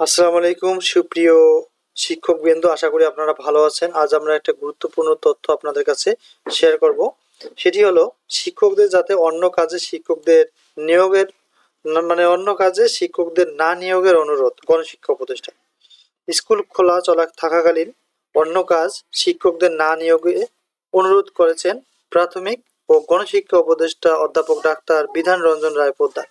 আসসালামু আলাইকুম সুপ্রিয় শিক্ষক বৃন্দ আশা করি আপনারা ভালো আছেন। আজ আমরা একটা গুরুত্বপূর্ণ তথ্য আপনাদের কাছে শেয়ার করব। সেটি হলো, শিক্ষকদের যাতে অন্য কাজে শিক্ষকদের নিয়োগের মানে অন্য কাজে শিক্ষকদের না নিয়োগের অনুরোধ গণশিক্ষা উপদেষ্টা। স্কুল খোলা চলা থাকাকালীন অন্য কাজ শিক্ষকদের না নিয়োগে অনুরোধ করেছেন প্রাথমিক ও গণশিক্ষা উপদেষ্টা অধ্যাপক ডাক্তার বিধান রঞ্জন রায় পোদ্দার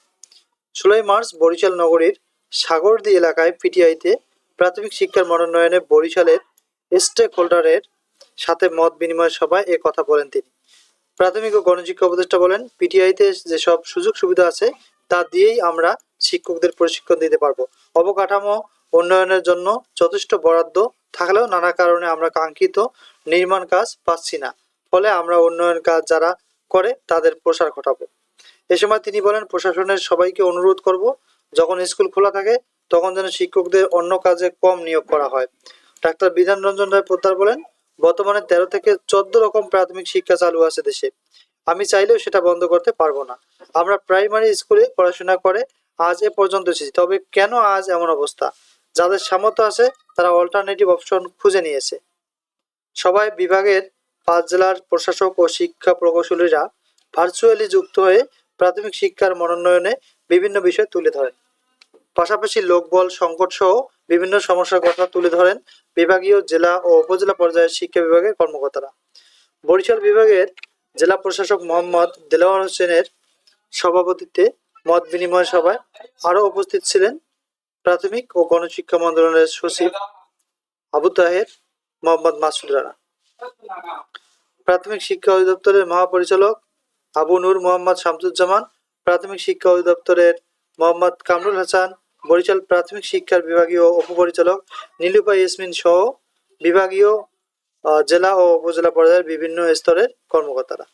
ষোলোই মার্চ বরিশাল নগরীর সাগরদী এলাকায় পিটিআইতে প্রাথমিক শিক্ষার মনোনয়নে বরিশালের স্টেক হোল্ডারের সাথে মত বিনিময় সভায় এ কথা বলেন তিনি। প্রাথমিক ও গণশিক্ষা উপদেষ্টা বলেন, পিটিআইতে যেসব সুযোগ সুবিধা আছে, তা দিয়েই আমরা শিক্ষকদের প্রশিক্ষণ দিতে পারব। অবকাঠামো উন্নয়নের জন্য যথেষ্ট বরাদ্দ থাকলেও নানা কারণে আমরা কাঙ্ক্ষিত নির্মাণ কাজ পাচ্ছি না। ফলে আমরা উন্নয়ন কাজ যারা করে, তাদের প্রসার ঘটাবো। এ সময় তিনি বলেন, প্রশাসনের সবাইকে অনুরোধ করব যখন স্কুল খোলা থাকে, তখন যেন শিক্ষকদের অন্য কাজে কম নিয়োগ করা হয়। ডাক্তার বিধান রঞ্জন রায় পোদ্দার বলেন, বর্তমানে তেরো থেকে চোদ্দ রকম প্রাথমিক শিক্ষা চালু আছে দেশে। আমি চাইলেও সেটা বন্ধ করতে পারব না। আমরা প্রাইমারি স্কুলে পড়াশোনা করে আজ এ পর্যন্ত এসেছি, তবে কেন আজ এমন অবস্থা? যাদের সামর্থ্য আছে, তারা অল্টারনেটিভ অপশন খুঁজে নিয়েছে। সবাই বিভাগের পাঁচ জেলার প্রশাসক ও শিক্ষা প্রকৌশলীরা ভার্চুয়ালি যুক্ত হয়ে প্রাথমিক শিক্ষার মনোনয়নে বিভিন্ন বিষয় তুলে ধরেন। পাশাপাশি লোকবল, সংকট সহ বিভিন্ন সমস্যার কথা তুলে ধরেন বিভাগীয় জেলা ও উপজেলা পর্যায়ের শিক্ষা বিভাগের কর্মকর্তারা। বরিশাল বিভাগের জেলা প্রশাসক মোহাম্মদ দেলাওয়ার হোসেনের সভাপতিত্বে মত বিনিময় সভায় আরও উপস্থিত ছিলেন প্রাথমিক ও গণশিক্ষা মন্ত্রণালয়ের সচিব আবু তাহের মোহাম্মদ মাসুদ রানা। প্রাথমিক শিক্ষা অধিদপ্তরের মহাপরিচালক আবু নূর মোহাম্মদ শামসুজ্জামান, প্রাথমিক শিক্ষা অধিদপ্তরের মোহাম্মদ কামরুল হাসান বরিশাল প্রাথমিক শিক্ষার বিভাগীয় উপপরিচালক নীলুপা ইয়াসমিন সহ বিভাগীয় জেলা ও উপজেলা পর্যায়ের বিভিন্ন স্তরের কর্মকর্তারা।